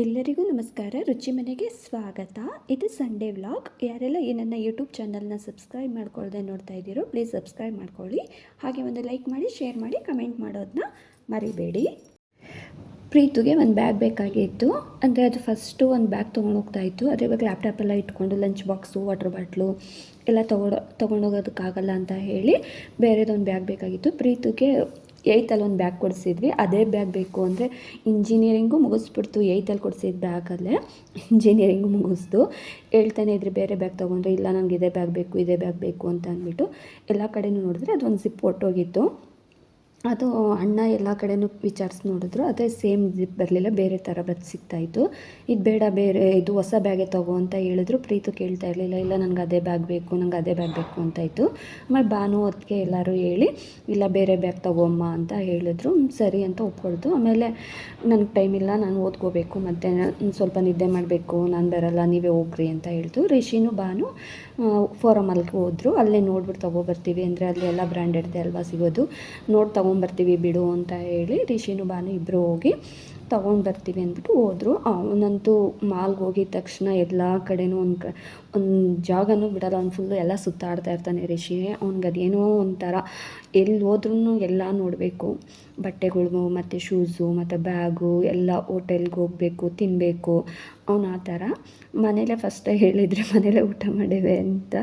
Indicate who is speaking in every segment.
Speaker 1: ಎಲ್ಲರಿಗೂ ನಮಸ್ಕಾರ. ರುಚಿ ಮನೆಗೆ ಸ್ವಾಗತ. ಇದು ಸಂಡೇ ವ್ಲಾಗ್ ಯಾರೆಲ್ಲ ಈ ನನ್ನ ಯೂಟ್ಯೂಬ್ ಚಾನಲ್ನ ಸಬ್ಸ್ಕ್ರೈಬ್ ಮಾಡ್ಕೊಳ್ಳದೆ ನೋಡ್ತಾ ಇದ್ದೀರೋ ಪ್ಲೀಸ್ ಸಬ್ಸ್ಕ್ರೈಬ್ ಮಾಡ್ಕೊಳ್ಳಿ. ಹಾಗೆ ಒಂದು ಲೈಕ್ ಮಾಡಿ ಶೇರ್ ಮಾಡಿ ಕಮೆಂಟ್ ಮಾಡೋದನ್ನ ಮರಿಬೇಡಿ. ಪ್ರೀತುಗೆ ಒಂದು ಬ್ಯಾಗ್ ಬೇಕಾಗಿತ್ತು. ಅಂದರೆ ಅದು ಫಸ್ಟು ಒಂದು ಬ್ಯಾಗ್ ತೊಗೊಂಡು ಹೋಗ್ತಾ ಇತ್ತು. ಅದ್ರ ಇವಾಗ ಲ್ಯಾಪ್ಟಾಪ್ ಎಲ್ಲ ಇಟ್ಕೊಂಡು ಲಂಚ್ ಬಾಕ್ಸು ವಾಟರ್ ಬಾಟ್ಲು ಎಲ್ಲ ತೊಗೊಂಡು, ತೊಗೊಂಡೋಗೋದಕ್ಕಾಗಲ್ಲ ಅಂತ ಹೇಳಿ ಬೇರೆದೊಂದು ಬ್ಯಾಗ್ ಬೇಕಾಗಿತ್ತು. ಪ್ರೀತುಗೆ ಏಯ್ತಲ್ಲಿ ಒಂದು ಬ್ಯಾಗ್ ಕೊಡಿಸಿದ್ವಿ. ಅದೇ ಬ್ಯಾಗ್ ಬೇಕು ಅಂದರೆ ಇಂಜಿನಿಯರಿಂಗು ಮುಗಿಸ್ಬಿಡ್ತು. ಏಯ್ತಲ್ಲಿ ಕೊಡಿಸಿದ ಬ್ಯಾಗಲ್ಲೇ ಇಂಜಿನಿಯರಿಂಗು ಮುಗಿಸ್ದು. ಹೇಳ್ತಾನೆ ಇದ್ರೆ, ಬೇರೆ ಬ್ಯಾಗ್ ತೊಗೊಂಡ್ರೆ ಇಲ್ಲ, ನನಗೆ ಇದೇ ಬ್ಯಾಗ್ ಬೇಕು, ಇದೇ ಬ್ಯಾಗ್ ಬೇಕು ಅಂತ ಅಂದ್ಬಿಟ್ಟು ಎಲ್ಲ ಕಡೆಯೂ ನೋಡಿದ್ರೆ ಅದೊಂದು ಜಿಪ್ ಹೊಟ್ಟೋಗಿತ್ತು ಅದು ಅಣ್ಣ ಎಲ್ಲ ಕಡೆನೂ ವಿಚಾರಿಸಿ ನೋಡಿದ್ರು. ಅದೇ ಸೇಮ್ ಜಿಪ್ ಬರಲಿಲ್ಲ, ಬೇರೆ ಥರ ಬದ್ ಸಿಗ್ತಾಯಿತ್ತು. ಇದು ಬೇಡ, ಬೇರೆ ಇದು ಹೊಸ ಬ್ಯಾಗೆ ತಗೋ ಅಂತ ಹೇಳಿದ್ರು. ಪ್ರೀತು ಕೇಳ್ತಾ ಇರಲಿಲ್ಲ, ಇಲ್ಲ ನನಗೆ ಅದೇ ಬ್ಯಾಗ್ ಬೇಕು, ನಂಗೆ ಅದೇ ಬ್ಯಾಗ್ ಬೇಕು ಅಂತ ಇತ್ತು ಆಮೇಲೆ ಬಾನು ಅದಕ್ಕೆ ಎಲ್ಲರೂ ಹೇಳಿ, ಇಲ್ಲ ಬೇರೆ ಬ್ಯಾಗ್ ತಗೋಮ್ಮ ಅಂತ ಹೇಳಿದ್ರು. ಸರಿ ಅಂತ ಒಪ್ಕೊಳ್ತು. ಆಮೇಲೆ ನನಗೆ ಟೈಮ್ ಇಲ್ಲ, ನಾನು ಓದ್ಕೋಬೇಕು, ಮತ್ತು ಸ್ವಲ್ಪ ನಿದ್ದೆ ಮಾಡಬೇಕು, ನಾನು ಬರಲ್ಲ, ನೀವೇ ಹೋಗ್ರಿ ಅಂತ ಹೇಳ್ತು. ರಿಷಿನು ಬಾನು ಫೋರಮಲ್ಗೆ ಹೋದರು. ಅಲ್ಲೇ ನೋಡ್ಬಿಟ್ಟು ತೊಗೊಬರ್ತೀವಿ ಅಂದರೆ ಅಲ್ಲಿ ಎಲ್ಲ ಬ್ರ್ಯಾಂಡೆಡ್ದೆ ಅಲ್ವಾ ಸಿಗೋದು. ನೋಡಿ ತೊಗೊಂಬರ್ತೀವಿ ಬಿಡು ಅಂತ ಹೇಳಿ ರಿಷಿನು ಬಾನು ಇಬ್ಬರು ಹೋಗಿ ತೊಗೊಂಡು ಬರ್ತೀವಿ ಅಂದ್ಬಿಟ್ಟು ಹೋದರು. ಅವನಂತೂ ಮಾಲ್ಗೆ ಹೋಗಿದ ತಕ್ಷಣ ಎಲ್ಲ ಕಡೆನೂ ಒಂದು ಕ, ಒಂದು ಜಾಗನೂ ಬಿಡಲ್ಲ ಅವ್ನು ಫುಲ್ಲು ಎಲ್ಲ ಸುತ್ತಾಡ್ತಾ ಇರ್ತಾನೆ ರಿಷಿ. ಅವ್ನಿಗೆ ಅದೇನೋ ಒಂಥರ ಎಲ್ಲಿ ಹೋದ್ರೂ ಎಲ್ಲ ನೋಡಬೇಕು. ಬಟ್ಟೆಗಳು, ಮತ್ತು ಶೂಸು ಮತ್ತು ಬ್ಯಾಗು ಎಲ್ಲ ಹೋಟೆಲ್ಗೆ ಹೋಗಬೇಕು ತಿನ್ನಬೇಕು ಅವ್ನು ಆ ಥರ. ಮನೇಲೇ ಫಸ್ಟೇ ಹೇಳಿದರೆ ಮನೇಲೇ ಊಟ ಮಾಡಿವೆ ಅಂತ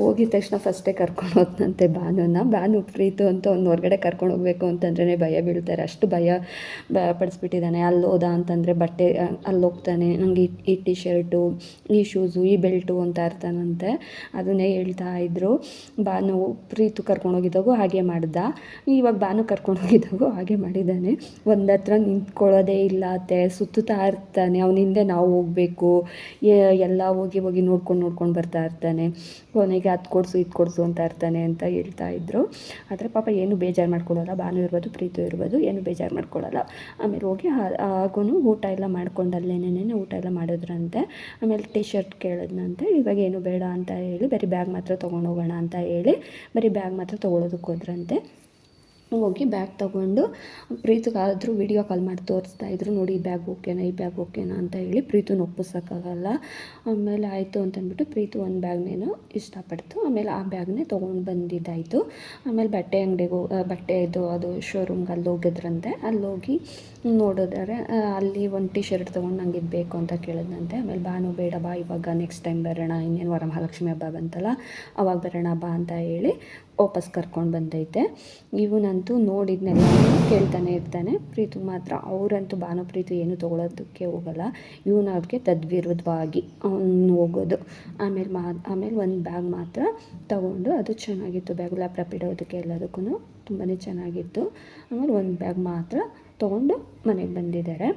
Speaker 1: ಹೋಗಿದ ತಕ್ಷಣ ಫಸ್ಟೇ ಕರ್ಕೊಂಡು ಹೋದ್ನಂತೆ ಭಾನುನ. ಭಾನು, ಪ್ರೀತು ಅಂತ ಅವ್ನು ಹೊರಗಡೆ ಕರ್ಕೊಂಡು ಹೋಗಬೇಕು ಅಂತಂದ್ರೆ ಭಯ ಬೀಳ್ತಾರೆ. ಅಷ್ಟು ಭಯ ಪಡಿಸ್ಬಿಟ್ಟಿದ್ದಾನೆ ಅಲ್ಲಿ ಹೋದ ಅಂತಂದರೆ ಬಟ್ಟೆ, ಅಲ್ಲಿ ಹೋಗ್ತಾನೆ. ನನಗೆ ಈ ಟಿ ಶರ್ಟು ಈ ಶೂಸು ಈ ಬೆಲ್ಟು ಅಂತ ಇರ್ತಾನಂತೆ ಅದನ್ನೇ ಹೇಳ್ತಾ ಇದ್ದರು ಭಾನು, ಪ್ರೀತು ಕರ್ಕೊಂಡು ಹೋಗಿದ್ದಾಗೂ ಹಾಗೆ ಮಾಡ್ದ. ಇವಾಗ ಬಾನು ಕರ್ಕೊಂಡು ಹೋಗಿದ್ದಾಗೋ ಹಾಗೆ ಮಾಡಿದ್ದಾನೆ. ಒಂದು ಹತ್ರ ನಿಂತ್ಕೊಳ್ಳೋದೇ ಇಲ್ಲ ಅತ್ತೆ. ಸುತ್ತುತ್ತಾ ಇರ್ತಾನೆ. ಅವನ ಹಿಂದೆ ನಾವು ಹೋಗಬೇಕು. ಎಲ್ಲ ಹೋಗಿ ಹೋಗಿ ನೋಡ್ಕೊಂಡು ನೋಡ್ಕೊಂಡು ಬರ್ತಾ ಇರ್ತಾನೆ. ಕೊನೆಗೆ ಅದು ಕೊಡಿಸು, ಇದು ಕೊಡಿಸು ಅಂತ ಇರ್ತಾನೆ ಅಂತ ಹೇಳ್ತಾ ಇದ್ರು. ಆದರೆ ಪಾಪ ಏನು ಬೇಜಾರು ಮಾಡ್ಕೊಳ್ಳೋಲ್ಲ. ಬಾನು ಇರ್ಬೋದು, ಪ್ರೀತು ಇರ್ಬೋದು, ಏನು ಬೇಜಾರು ಮಾಡ್ಕೊಳ್ಳಲ್ಲ. ಆಮೇಲೆ ಹೋಗಿ ಆಗೂ ಊಟ ಎಲ್ಲ ಮಾಡ್ಕೊಂಡು ಅಲ್ಲೇನೇನೇ ಊಟ ಎಲ್ಲ ಮಾಡಿದ್ರಂತೆ. ಆಮೇಲೆ ಟಿ ಶರ್ಟ್ ಕೇಳಿದ್ನಂತೆ. ಇವಾಗ ಏನು ಬೇಡ ಅಂತ ಹೇಳಿ, ಬರೀ ಬ್ಯಾಗ್ ಮಾತ್ರ ತೊಗೊಂಡು ಹೋಗೋಣ ಅಂತ ಹೇಳಿ, ಬರೀ ಬ್ಯಾಗ್ ಮಾತ್ರ ತೊಗೊಳೋದಕ್ಕೆ చేశారంటే ಹೋಗಿ ಬ್ಯಾಗ್ ತೊಗೊಂಡು ಪ್ರೀತಿಗಾದರೂ ವಿಡಿಯೋ ಕಾಲ್ ಮಾಡಿ ತೋರಿಸ್ತಾ ಇದ್ರು, ನೋಡಿ, ಈ ಬ್ಯಾಗ್ ಓಕೆನಾ, ಈ ಬ್ಯಾಗ್ ಓಕೆನಾ ಅಂತ ಹೇಳಿ ಪ್ರೀತುನ ಒಪ್ಪಿಸೋಕ್ಕಾಗಲ್ಲ. ಆಮೇಲೆ ಆಯಿತು ಅಂತಂದ್ಬಿಟ್ಟು ಪ್ರೀತು ಒಂದು ಬ್ಯಾಗ್ನೇನು ಇಷ್ಟಪಡ್ತು. ಆಮೇಲೆ ಆ ಬ್ಯಾಗ್ನೇ ತೊಗೊಂಡು ಬಂದಿದ್ದಾಯಿತು. ಆಮೇಲೆ ಬಟ್ಟೆ ಅಂಗಡಿಗೆ ಬಟ್ಟೆದು ಅದು ಶೋರೂಮ್ಗೆ ಅಲ್ಲಿ ಹೋಗಿದ್ರಂತೆ. ಅಲ್ಲಿ ಹೋಗಿ ನೋಡಿದ್ರೆ ಅಲ್ಲಿ ಒಂದು ಟಿ ಶರ್ಟ್ ತೊಗೊಂಡು ನಂಗೆ ಇದು ಬೇಕು ಅಂತ ಕೇಳಿದ್ನಂತೆ. ಆಮೇಲೆ ಬಾನು ಬೇಡ, ಬಾ, ಇವಾಗ ನೆಕ್ಸ್ಟ್ ಟೈಮ್ ಬರೋಣ, ಇನ್ನೇನು ವರಮಹಾಲಕ್ಷ್ಮಿ ಹಬ್ಬ ಬಂತಲ್ಲ, ಅವಾಗ ಬರೋಣ, ಬಾ ಅಂತ ಹೇಳಿ ವಾಪಸ್ ಕರ್ಕೊಂಡು ಬಂದೈತೆ. ಇವನಂತೂ ನೋಡಿದ್ನೆಲ್ಲ ಕೇಳ್ತಾನೆ ಇರ್ತಾನೆ. ಪ್ರೀತು ಮಾತ್ರ, ಅವರಂತೂ ಭಾನು ಪ್ರೀತು ಏನು ತೊಗೊಳೋದಕ್ಕೆ ಹೋಗಲ್ಲ. ಇವನು ಅವ್ರಿಗೆ ತದ್ವಿರುದ್ಧವಾಗಿ ಅವ್ನು ಹೋಗೋದು. ಆಮೇಲೆ ಮಾ, ಆಮೇಲೆ ಒಂದು ಬ್ಯಾಗ್ ಮಾತ್ರ ತಗೊಂಡು ಅದು ಚೆನ್ನಾಗಿತ್ತು. ಬ್ಯಾಗ್ ಲ್ಯಾಪ್ಟಾಪ್ ಇಡೋದಕ್ಕೆ ಎಲ್ಲದಕ್ಕೂ ತುಂಬಾ ಚೆನ್ನಾಗಿತ್ತು. ಆಮೇಲೆ ಒಂದು ಬ್ಯಾಗ್ ಮಾತ್ರ ತೊಗೊಂಡು ಮನೆಗೆ ಬಂದಿದ್ದಾರೆ.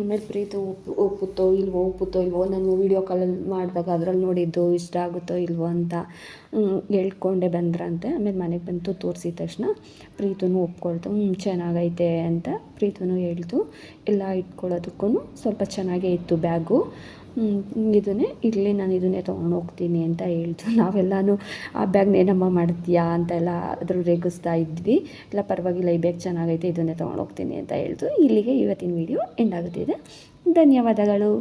Speaker 1: ಆಮೇಲೆ ಪ್ರೀತು ಉಪ್ಪು ಒಪ್ಪುತ್ತೋ ಇಲ್ವೋ ಒಪ್ಪುತ್ತೋ ಇಲ್ವೋ, ನಾನು ವೀಡಿಯೋ ಕಾಲಲ್ಲಿ ಮಾಡಿದಾಗ ಅದ್ರಲ್ಲಿ ನೋಡಿದ್ದು ಇಷ್ಟ ಆಗುತ್ತೋ ಇಲ್ವೋ ಅಂತ ಹೇಳ್ಕೊಂಡೆ ಬಂದ್ರಂತೆ. ಆಮೇಲೆ ಮನೆಗೆ ಬಂತು, ತೋರಿಸಿದ ತಕ್ಷಣ ಪ್ರೀತುನು ಒಪ್ಕೊಳ್ತು ಹ್ಞೂ ಚೆನ್ನಾಗೈತೆ ಅಂತ ಪ್ರೀತುನು ಹೇಳ್ತು. ಎಲ್ಲ ಇಟ್ಕೊಳ್ಳೋದಕ್ಕೂ ಸ್ವಲ್ಪ ಚೆನ್ನಾಗೇ ಇತ್ತು ಬ್ಯಾಗು. ಇದನ್ನೇ ಇರಲಿ, ನಾನು ಇದನ್ನೇ ತೊಗೊಂಡು ಹೋಗ್ತೀನಿ ಅಂತ ಹೇಳ್ತು ನಾವೆಲ್ಲನೂ, ಆ ಬ್ಯಾಗ್ನ ಏನಮ್ಮ ಮಾಡ್ತೀಯಾ? ಅಂತೆಲ್ಲ ಅದ್ರ ರೇಗಿಸ್ತಾ ಇದ್ವಿ. ಇಲ್ಲ, ಪರವಾಗಿಲ್ಲ, ಈ ಬ್ಯಾಗ್ ಚೆನ್ನಾಗೈತೆ, ಇದನ್ನೇ ತೊಗೊಂಡು ಹೋಗ್ತೀನಿ ಅಂತ ಹೇಳ್ತು ಇಲ್ಲಿಗೆ ಇವತ್ತಿನ ವಿಡಿಯೋ ಎಂಡ್ ಆಗುತ್ತಿದೆ. ಧನ್ಯವಾದಗಳು.